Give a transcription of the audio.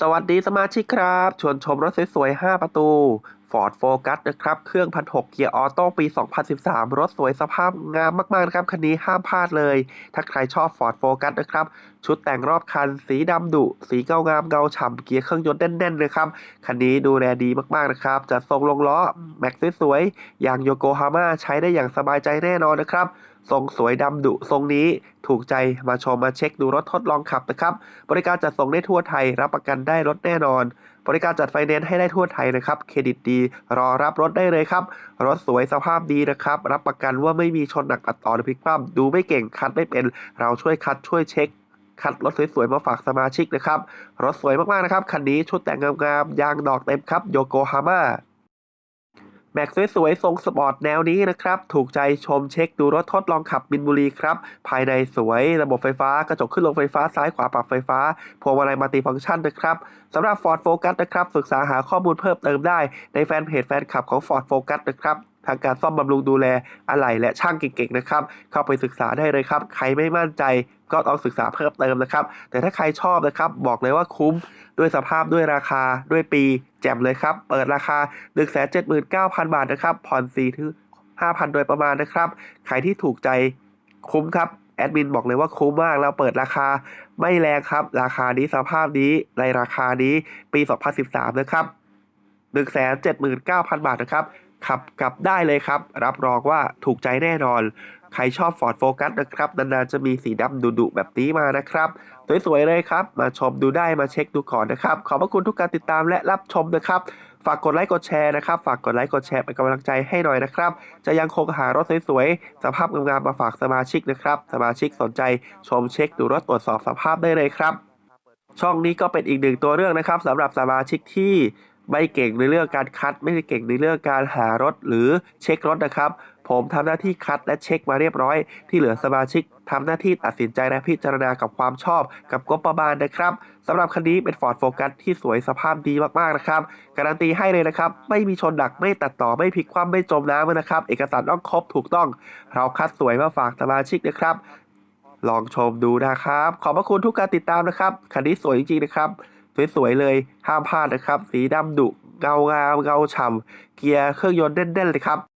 สวัสดีสมาชิกครับ ชวนชมรถสวยๆ 5 ประตู Ford Focus นะครับ เครื่อง 1,600 เกียร์ออโต้ปี 2013 รถสวยสภาพงามมากๆนะครับ คันนี้ห้ามพลาดเลย ถ้าใครชอบ Ford Focus นะครับ ชุดแต่งรอบคัน สีดำดุ สีเงางามเงาฉ่ำเกียร์เครื่องยนต์แน่นๆนะครับ คันนี้ดูแลดีมากๆนะครับ จะทรงลงล้อ แม็กสวยๆ อย่างโยโกฮาม่าใช้ได้อย่างสบายใจแน่นอนนะครับทรงสวยดำดุทรงนี้ถูกใจมาชมมาเช็คดูรถทดลองขับนะครับ บริการจัดส่งได้ทั่วไทยรับประกันได้รถแน่นอน บริการจัดไฟแนนซ์ให้ได้ทั่วไทยนะครับ เครดิตดี รอรับรถได้เลยครับ รถสวยสภาพดีนะครับ รับประกันว่าไม่มีชนหนักอัดต่อหรือพลิกคว่ำดูไม่เก่งคัดไม่เป็น เราช่วยคัดช่วยเช็คคัดรถสวยๆมาฝากสมาชิกนะครับ รถสวยมากๆนะครับ คันนี้ชุดแต่งงามๆยางดอกเต็มครับโยโกฮาม่า แม็กสวยๆ ทรงสปอร์ตแนวนี้นะครับ ถูกใจชมเช็คดูรถทดลองขับบินบุรีครับ ภายในสวยระบบไฟฟ้ากระจกขึ้นลงไฟฟ้าซ้ายขวาปรับไฟฟ้า พวงมาลัยมัลติฟังก์ชันนะครับสำหรับ Ford Focus นะครับ ศึกษาหาข้อมูลเพิ่มเติมได้ในแฟนเพจแฟนคลับของ Ford Focus นะครับ ทางการซ่อมบำรุงดูแลอะไหล่และช่างเก่งๆนะครับ เข้าไปศึกษาได้เลยครับ ใครไม่มั่นใจก็ต้องศึกษาเพิ่มเติมนะครับ แต่ถ้าใครชอบนะครับ บอกเลยว่าคุ้มด้วยสภาพด้วยราคาด้วยปีแจ่มเลยครับ เปิดราคา 179,000 บาทนะครับ ผ่อน4ถึง5,000 โดยประมาณนะครับ ใครที่ถูกใจคุ้มครับแอดมินบอกเลยว่าคุ้มมากแล้วเปิดราคาไม่แรงครับ ราคานี้สภาพนี้ในราคานี้ปี 2013 นะครับ 179,000 บาทนะครับ ขับกลับได้เลยครับ รับรองว่าถูกใจแน่นอน ใครชอบ Ford Focus นะครับ นานๆจะมีสีดำดุๆแบบนี้มานะครับ สวยๆเลยครับ มาชมดูได้มาเช็คดูก่อนนะครับ ขอบพระคุณทุกการติดตามและรับชมนะครับ ฝากกดไลค์กดแชร์นะครับ ฝากกดไลค์กดแชร์เป็นกำลังใจให้หน่อยนะครับ จะยังคงหารถสวยๆ สภาพงามๆมาฝากสมาชิกนะครับ สมาชิกสนใจชมเช็คดูรถตรวจสอบสภาพได้เลยครับ ช่องนี้ก็เป็นอีกหนึ่งตัวเรื่องนะครับสำหรับสมาชิกที่ ไม่เก่งในเรื่องการคัด ไม่ได้เก่งในเรื่องการหารถหรือเช็ครถนะครับ ผมทำหน้าที่คัดและเช็คมาเรียบร้อย ที่เหลือสมาชิกทำหน้าที่ตัดสินใจและพิจารณากับความชอบกับงบประมาณนะครับสำหรับคันนี้เป็น Ford Focus ที่สวยสภาพดีมากๆนะครับ การันตีให้เลยนะครับ ไม่มีชนดักไม่ตัดต่อไม่พลิกคว่ำไม่จมน้ำนะครับ เอกสารต้องครบถูกต้อง เราคัดสวยมาฝากสมาชิกนะครับลองชมดูนะครับ ขอบพระคุณทุกการติดตามนะครับ คันนี้สวยจริงๆนะครับ สวยๆเลยห้ามพลาดนะครับ สีดำดุเงางามเงาฉ่ำเกียร์เครื่องยนต์แน่นๆเลยครับ